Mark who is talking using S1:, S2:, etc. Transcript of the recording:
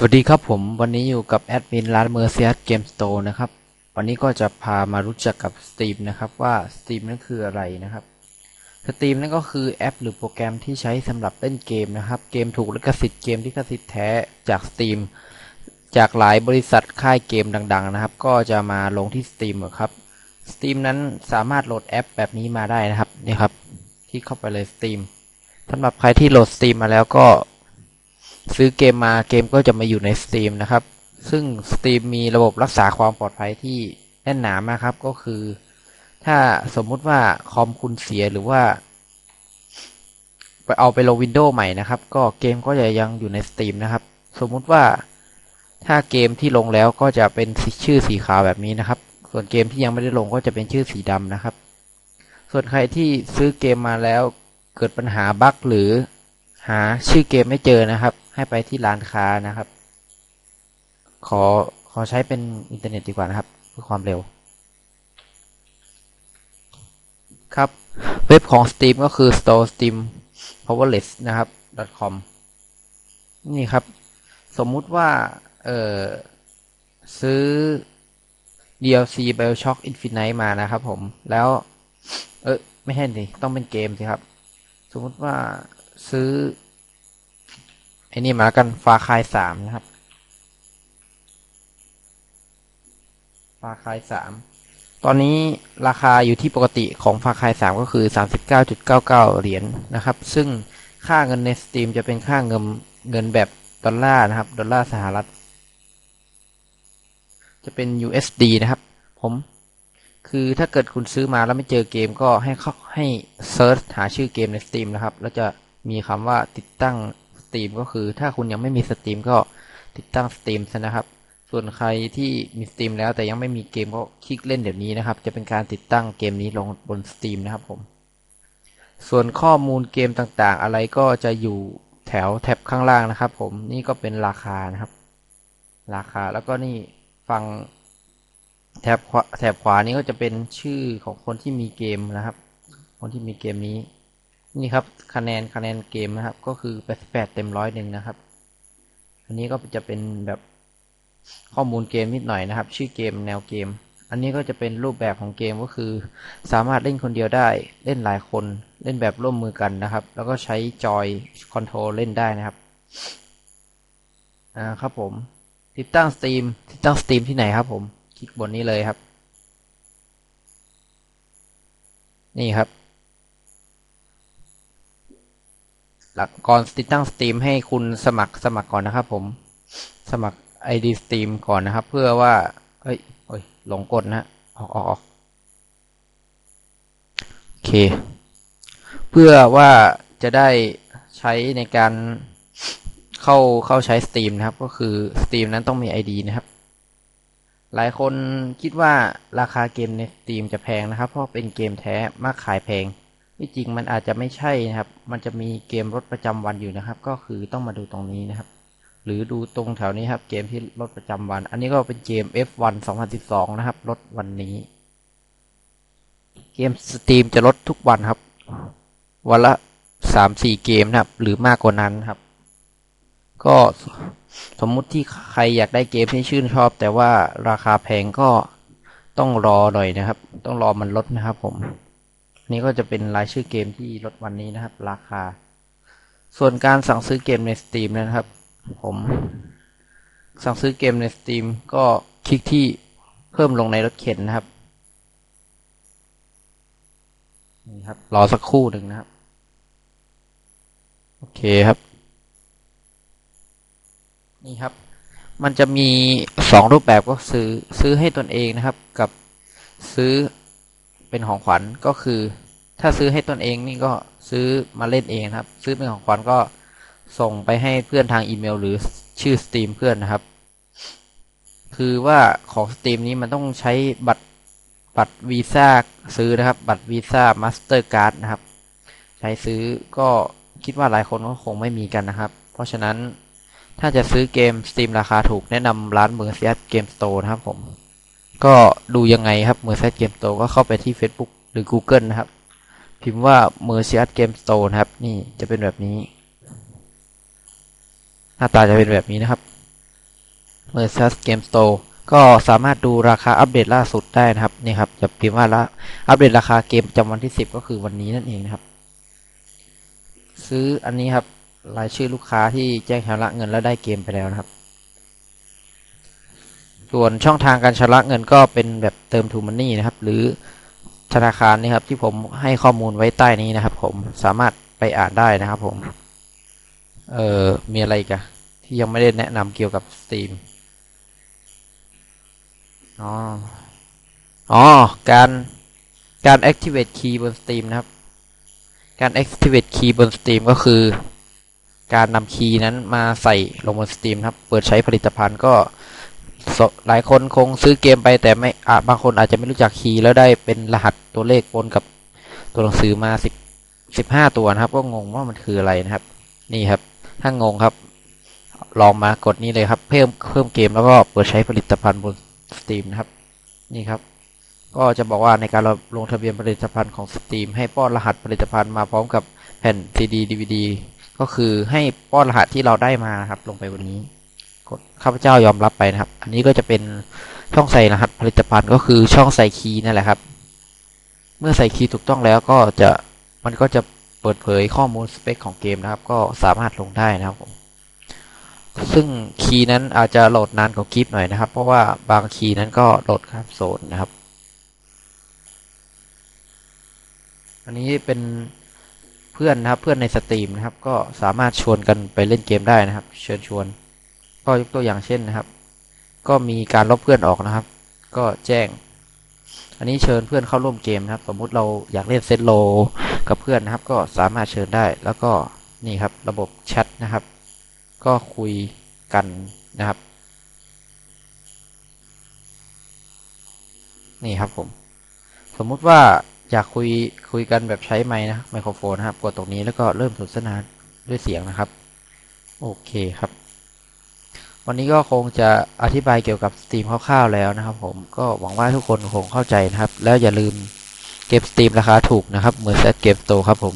S1: สวัสดีครับผมวันนี้อยู่กับแอดมินร้านเมอร์เซียสเกมสโตร์นะครับ วันนี้ก็จะพามารู้จักกับ Steam นะครับว่า Steam นั้นคืออะไรนะครับ Steam นั่นก็คือแอป หรือโปรแกรมที่ใช้สำหรับเล่นเกมนะครับเกมถูกลิขสิทธิ์เกมลิขสิทธิ์แท้จาก Steam จากหลายบริษัทค่ายเกมดัง ๆ นะครับ ก็จะมาลงที่ Steam ครับ Steam นั้นสามารถโหลดแอปแบบนี้มาได้นะครับนี่ครับที่เข้าไปเลย Steam สำหรับใครที่โหลด Steam มาแล้วก็ ซื้อเกมมาเกมก็จะมาอยู่ใน Steam นะครับ ซึ่ง Steam มีระบบรักษาความปลอดภัยที่แน่นหนามากครับก็คือ ถ้าสมมุติว่าคอมคุณเสียหรือว่าไปเอาไปลงวินโดว์ใหม่นะครับ ก็เกมก็จะยังอยู่ใน Steam นะครับ สมมุติว่าถ้าเกมที่ลงแล้วก็จะเป็นชื่อสีขาวแบบนี้นะครับ ส่วนเกมที่ยังไม่ได้ลงก็จะเป็นชื่อสีดำนะครับ ส่วนใครที่ซื้อเกมมาแล้วเกิดปัญหาบั๊กหรือ หาชื่อเกมไม่เจอนะครับ ให้ไปที่ร้านค้านะครับ ขอขอใช้เป็นอินเทอร์เน็ตดีกว่านะครับ เพื่อความเร็ว ครับ เว็บของ Steam ก็คือ store steam powerless นะครับ .com นี่ครับ สมมุติว่า เออซื้อ DLC Bioshock Infinite มานะครับผม แล้ว เออไม่ใช่ดิต้องเป็นเกมสิครับ สมมุติว่า ซื้อไอ้นี่มากันฟาคายสามนะครับ ฟาคายสามตอนนี้ราคาอยู่ที่ปกติของฟาคายสามก็คือสามสิบเก้าจุดเก้าเก้าเหรียญนนะครับ ซึ่งค่าเงินในสตรีมจะเป็นค่าเงินเงินแบบดอลลาร์นะครับ ดอลลาร์สหรัฐ จะเป็น USD นะครับ ผมคือถ้าเกิดคุณซื้อมาแล้วไม่เจอเกมก็ให้เข้าให้เซิร์ชหาชื่อเกมใน Steam นะครับ แล้วจะ มีคำว่าติดตั้ง Steam ก็คือ ถ้าคุณยังไม่มี Steam ก็ติดตั้ง Steam ซะนะครับ ส่วนใครที่มี Steam แล้วแต่ยังไม่มีเกมก็คลิกเล่นเดี๋ยวนี้นะครับ จะเป็นการติดตั้งเกมนี้ลงบน Steam นะครับผม ส่วนข้อมูลเกมต่างๆ อะไรก็จะอยู่แถวแท็บข้างล่างนะครับ ผมนี่ก็เป็นราคานะครับ ราคาแล้วก็นี่ฟังแถบขวาแถบขวานี้ก็จะเป็นชื่อของคนที่มีเกมนะครับ คนที่มีเกมนี้ นี่ครับคะแนนคะแนนเกมนะครับ ก็คือ 88 เต็มร้อยหนึ่งนะครับ อันนี้ก็จะเป็นแบบข้อมูลเกมนิดหน่อยนะครับ ชื่อเกมแนวเกม อันนี้ก็จะเป็นรูปแบบของเกมก็คือ สามารถเล่นคนเดียวได้ เล่นหลายคนเล่นแบบร่วมมือกันนะครับ แล้วก็ใช้จอยคอนโทรลเล่นได้นะครับอ่าครับผม ติดตั้งสตรีมติดตั้งสตรีมที่ไหนครับผม คลิกบนนี้เลยครับ นี่ครับ หลักก่อนติดตั้งสตรีมให้คุณสมัครสมัครก่อนนะครับ ผม สมัคร ID สตรีมก่อนนะครับ เพื่อว่า เอ้ยโอ้ยหลงกดนะออกออกออกโอเค เพื่อว่าจะได้ใช้ในการเข้าเข้าใช้ Steam นะครับ ก็คือ Steam นั้นต้องมี ID นะครับ หลายคนคิดว่าราคาเกมใน Steam จะแพงนะครับ เพราะเป็นเกมแท้มากขายแพง ที่จริงมันอาจจะไม่ใช่นะครับ มันจะมีเกมรถประจำวันอยู่นะครับ ก็คือต้องมาดูตรงนี้นะครับ หรือดูตรงแถวนี้ครับ เกมที่รถประจำวัน อันนี้ก็เป็นเกม F1 2012 นะครับ รถวันนี้ เกม Steam จะลดทุกวันครับ วันละสามสี่เกมนะครับ หรือมากกว่านั้นครับ ก็สมมุติที่ใครอยากได้เกมที่ชื่นชอบ แต่ว่าราคาแพงก็ต้องรอหน่อยนะครับ ต้องรอมันลดนะครับผม นี่ก็จะเป็นรายชื่อเกมที่ลดวันนี้นะครับ ราคา ส่วนการสั่งซื้อเกมใน Steam นะครับ ผม สั่งซื้อเกมใน Steam ก็คลิกที่เพิ่มลงในรถเข็นนะครับนี่ครับรอสักครู่หนึ่งนะครับ โอเคครับ นี่ครับ มันจะมีสองรูปแบบก็ซื้อซื้อให้ตนเองนะครับ กับซื้อ เป็นของขวัญก็คือ ถ้าซื้อให้ตนเองนี่ก็ซื้อมาเล่นเองครับ ซื้อเป็นของขวัญก็ส่งไปให้เพื่อนทางอีเมล หรือชื่อ Steam เพื่อนนะครับ คือว่าของ Steam นี้มันต้องใช้บัตรบัตรวีซ่าซื้อนะครับ บัตรวีซ่ามาสเตอร์การ์ดนะครับ ใช้ซื้อก็คิดว่าหลายคนก็คงไม่มีกันนะครับ เพราะฉะนั้นถ้าจะซื้อเกม Steam ราคาถูกแนะนำร้านเมอร์เซียสเกมสโตร์นะครับผม ก็ดูยังไงครับเมอร์เซสเกมสโตร์ก็เข้าไปที่ Facebook หรือ Google นะครับ พิมพ์ว่าเมอร์เซียสเกมสโตร์นะครับ นี่จะเป็นแบบนี้ หน้าตาจะเป็นแบบนี้นะครับ m e r c e d Game Store ก็สามารถดูราคาอัปเดตล่าสุดได้นะครับนี่ครับจะพิมพ์ว่าละอัปเดตราคาเกมจำวันที่ 10 ก็คือวันนี้นั่นเองนะครับ ซื้ออันนี้ครับรายชื่อลูกค้าที่แจ้งชำระเงินแล้วได้เกมไปแล้วนะครับ ส่วนช่องทางการชำระเงินก็เป็นแบบเติม to money นะครับ หรือธนาคารนี่ครับที่ผมให้ข้อมูลไว้ใต้นี้นะครับ ผมสามารถไปอ่านได้นะครับ ผม เอ่อมีอะไรกันที่ยังไม่ได้แนะนำเกี่ยวกับ Steam อ๋ออ๋อการการ activate key บน Steam นะครับ การ activate key บน Steam ก็คือ การนำคีย์นั้นมาใส่ลงบน Steam ครับ เปิดใช้ผลิตภัณฑ์ก็ หลายคนคงซื้อเกมไปแต่ไม่อาบางคนอาจจะไม่รู้จักคีย์แล้วได้เป็นรหัสตัวเลขปนกับตัวหนังสือมาสิบสิบห้าตัวนะครับ ก็งงว่ามันคืออะไรนะครับ นี่ครับ ถ้างงครับ ลองมากดนี่เลยครับ เพิ่มเพิ่มเกมแล้วก็เปิดใช้ผลิตภัณฑ์บน Steam นะครับ นี่ครับ ก็จะบอกว่าในการเราลงทะเบียนผลิตภัณฑ์ของ Steam ให้ป้อนรหัสผลิตภัณฑ์มาพร้อมกับแผ่น CD DVD ก็คือให้ป้อนรหัสที่เราได้มาครับ ลงไปวันนี้ กดข้าพเจ้ายอมรับไปนะครับ อันนี้ก็จะเป็นช่องใส่รหัสผลิตภัณฑ์ก็คือช่องใส่คีย์นั่นแหละครับ เมื่อใส่คีย์ถูกต้องแล้วก็จะมันก็จะเปิดเผยข้อมูลสเปคของเกมนะครับ ก็สามารถลงได้นะครับผมซึ่งคีย์นั้นอาจจะโหลดนานกว่าคลิปหน่อยนะครับ เพราะว่าบางคีย์นั้นก็โหลดข้ามโซนนะครับ อันนี้เป็นเพื่อนนะครับเพื่อนในสตรีมนะครับ ก็สามารถชวนกันไปเล่นเกมได้นะครับ เชิญชวน ก็ยกตัวอย่างเช่นนะครับ ก็มีการลบเพื่อนออกนะครับ ก็แจ้ง อันนี้เชิญเพื่อนเข้าร่วมเกมนะครับ สมมุติเราอยากเล่นเซตโลกับเพื่อนนะครับ ก็สามารถเชิญได้ แล้วก็นี่ครับ ระบบแชทนะครับ ก็คุยกันนะครับ นี่ครับผม สมมุติว่าอยากคุยคุยกันแบบใช้ไมค์นะไมโครโฟนนะครับ กดตรงนี้แล้วก็เริ่มสนทนาด้วยเสียงนะครับ โอเคครับ วันนี้ก็คงจะอธิบายเกี่ยวกับสตรีมคร่าวๆแล้วนะครับ ผมก็หวังว่าทุกคนคงเข้าใจนะครับ แล้วอย่าลืมเก็บสตรีมราคาถูกนะครับเหมือนแซดเกมโตครับผม